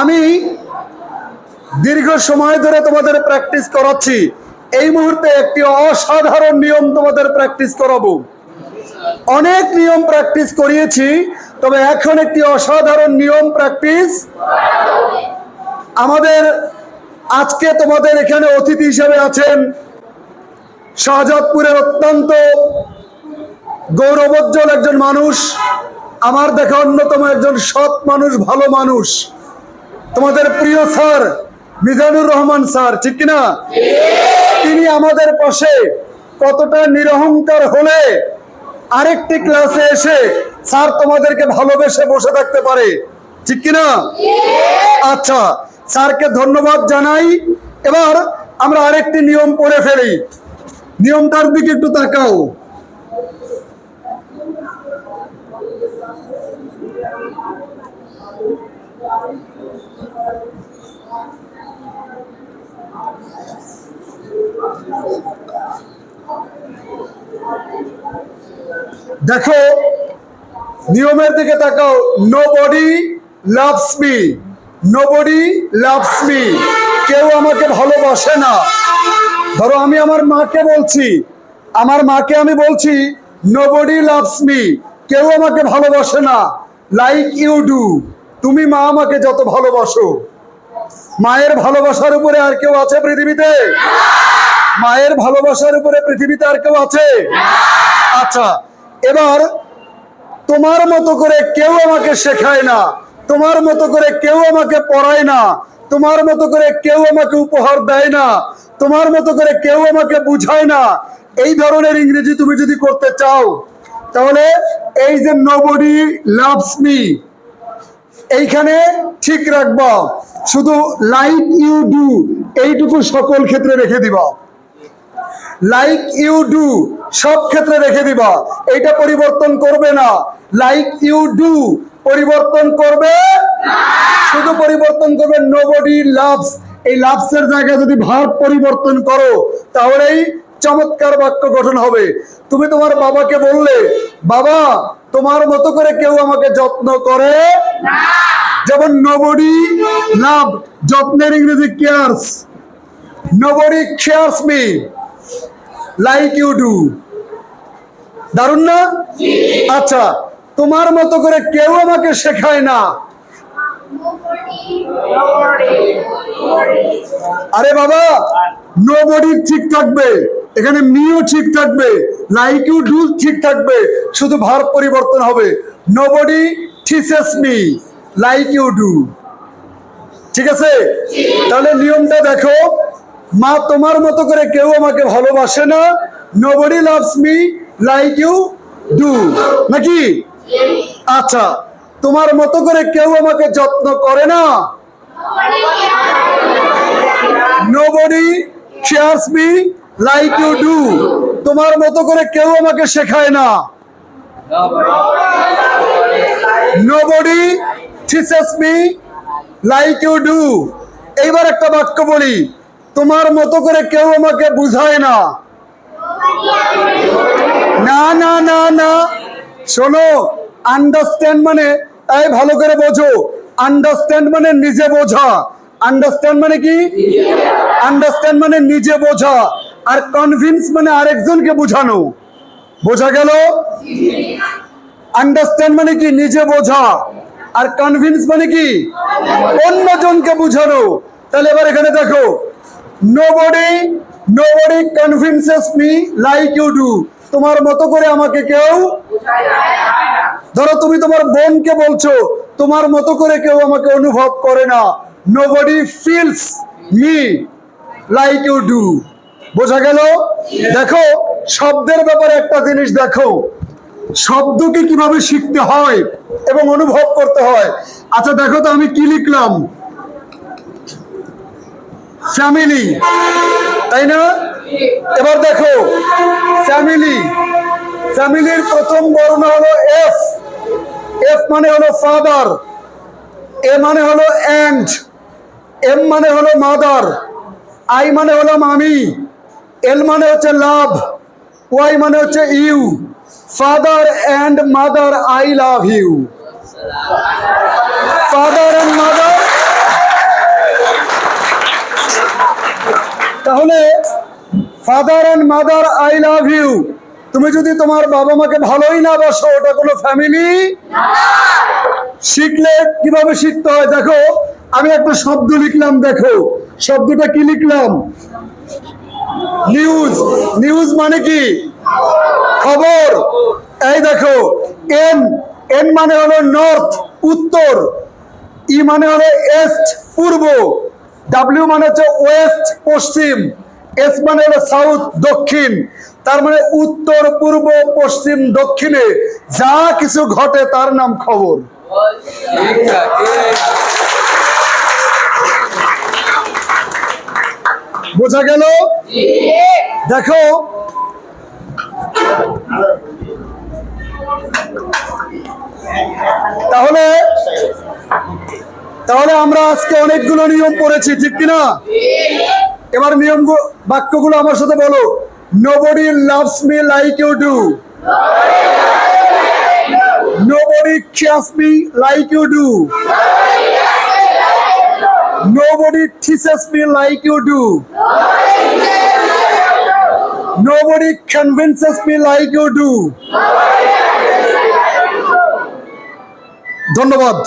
আমি দীর্ঘ সময় ধরে তোমাদের প্র্যাকটিস করাচ্ছি। এই মুহূর্তে একটি অসাধারণ নিয়ম তোমাদের প্র্যাকটিস করাবো। অনেক নিয়ম প্র্যাকটিস করিয়েছি, তবে এখন একটি অসাধারণ নিয়ম প্র্যাকটিস আমাদের আজকে তোমাদের এখানে অতিথি হিসেবে আছেন শাহজাদপুরের অত্যন্ত গৌরবোজ্জ্বল একজন মানুষ, আমার দেখা অন্যতম একজন সৎ মানুষ, ভালো মানুষ। তোমাদের প্রিয় স্যার, মিজানুর রহমান স্যার, ঠিক কিনা? তিনি আমাদের পাশে কতটা নিরহংকার হলে আরেকটি ক্লাসে এসে স্যার তোমাদেরকে ভালোবেসে বসে থাকতে পারে, ঠিক কিনা? আচ্ছা স্যারকে ধন্যবাদ জানাই। এবার আমরা আরেকটি নিয়ম পড়ে ফেলি। নিয়মটার দিকে একটু তাকাও। দেখো, নিয়মের দিকে তাকাও। Nobody loves me nobody loves me কেউ আমাকে ভালোবাসে না। ধরো, আমি আমার মাকে বলছি। আমার মাকে আমি বলছি নো বডি লাভস মি কেউ আমাকে ভালোবাসে না। লাইক ইউ ডু তুমি মা আমাকে যত ভালোবাসো। মায়ের ভালোবাসার উপরে আর কেউ আছে পৃথিবীতে? মায়ের ভালোবাসার উপরে পৃথিবীতে আর কেউ আছে? আচ্ছা এবার তোমার মতো করে কেউ আমাকে শেখায় না, তোমার মতো করে কেউ আমাকে পড়ায় না, তোমার মতো করে কেউ আমাকে উপহার দেয় না, তোমার মতো করে কেউ আমাকে বুঝায় না, এই ধরনের ইংরেজি তুমি যদি করতে চাও, তাহলে এই যে নোবডি লাভস মি এইখানে ঠিক রাখবা। শুধু লাইক ইউ ডু, এইটুকু সকল ক্ষেত্রে রেখে দিবা। লাইক ইউ ডু, সব ক্ষেত্রে রেখে দিবা। এইটা পরিবর্তন করবে না। লাইক ইউ ডু, পরিবর্তন করবে শুধু পরিবর্তন করবে নোবডি লাভস এই লাভস এর জায়গায় যদি ভাব পরিবর্তন করো, তাহলেই চমৎকার বাক্য গঠন হবে। তুমি তোমার বাবাকে বললে, বাবা, তোমার মতো করে কেউ আমাকে যত্ন করে যেমন নোবডি লাভ, যত্নের ইংরেজি cares. Nobody cares me. Like you do. দারুণ না? আচ্ছা তোমার মতো করে কেউ আমাকে শেখায় না। আরে বাবা নো বডি ঠিক থাকবে। এখানে মিও ঠিক থাকবে। লাইক ইউ ডু ঠিক থাকবে। শুধু ভার পরিবর্তন হবে। Nobody teaches me. Like you do ঠিক আছে? তাহলে নিয়মটা দেখো। মা, তোমার মতো করে কেউ আমাকে ভালোবাসে না। Nobody loves me like you do নাকি? আচ্ছা তোমার মতো করে কেউ আমাকে যত্ন করে না? Nobody shares me like you do তোমার মতো করে কেউ আমাকে শেখায় না। Nobody teaches me like you do এইবার একটা বাক্য বলি, তোমার মতো করে কেউ আমাকে বুঝায় না। না না না না। শোনো আন্ডারস্ট্যান্ড মানে তাই ভালো করে বোঝো। আন্ডারস্ট্যান্ড মানে নিজে বোঝা। আন্ডারস্ট্যান্ড মানে কি? আন্ডারস্ট্যান্ড মানে নিজে বোঝা। আর কনভিন্স মানে আরেকজনকে বোঝানো। বোঝা গেল? আন্ডারস্ট্যান্ড মানে কি? নিজে বোঝা। আর কনভিন্স মানে কি? অন্যজনকে বুঝানো। তাহলে এবার এখানে দেখো। Nobody nobody convinces me like you do তোমার মতো করে আমাকে কেউ ধরো তুমি তোমার বোনকে বলছো, তোমার মতো করে কেউ আমাকে অনুভব করে না। Nobody feels me like you do বোঝা গেল? দেখো, শব্দের ব্যাপারে একটা জিনিস দেখো। শব্দকে কীভাবে শিখতে হয় এবং অনুভব করতে হয়? আচ্ছা দেখো তো আমি কি লিখলাম? ফ্যামিলি তাই না? এবার দেখো ফ্যামিলি ফ্যামিলির প্রথম বর্ণ হলো এফ এফ মানে হলো ফাদার এ মানে হলো অ্যান্ড এম মানে হলো মাদার আই মানে হলো মামি এল মানে হচ্ছে লাভ ওয়াই মানে হচ্ছে you father and mother I love you father and mother তাহলে father and mother I love you তুমি যদি তোমার বাবা মাকে ভালোই না বাসো, ওটা কোনো ফ্যামিলি শিখলে কীভাবে শিখতে হয়? দেখো, আমি একটা শব্দ লিখলাম, দেখো। শব্দটা কি লিখলাম? নিউজ নিউজ মানে কি? খবর এই দেখো এন এন মানে হলো নর্থ উত্তর ই মানে হলো এস্ট পূর্ব ডাব্লিউ মানে হচ্ছে ওয়েস্ট পশ্চিম এস মানে হলো সাউথ দক্ষিণ তার মানে উত্তর পূর্ব পশ্চিম দক্ষিণে যা কিছু ঘটে তার নাম খবর। বোঝা গেল? দেখো তাহলে তাহলে আমরা আজকে অনেকগুলো নিয়ম পড়েছি, ঠিক কিনা? এবার নিয়ম বাক্যগুলো আমার সাথে বলো। Nobody loves me like you do nobody cares me like you do nobody teaches me like you do. nobody convinces me like you do ধন্যবাদ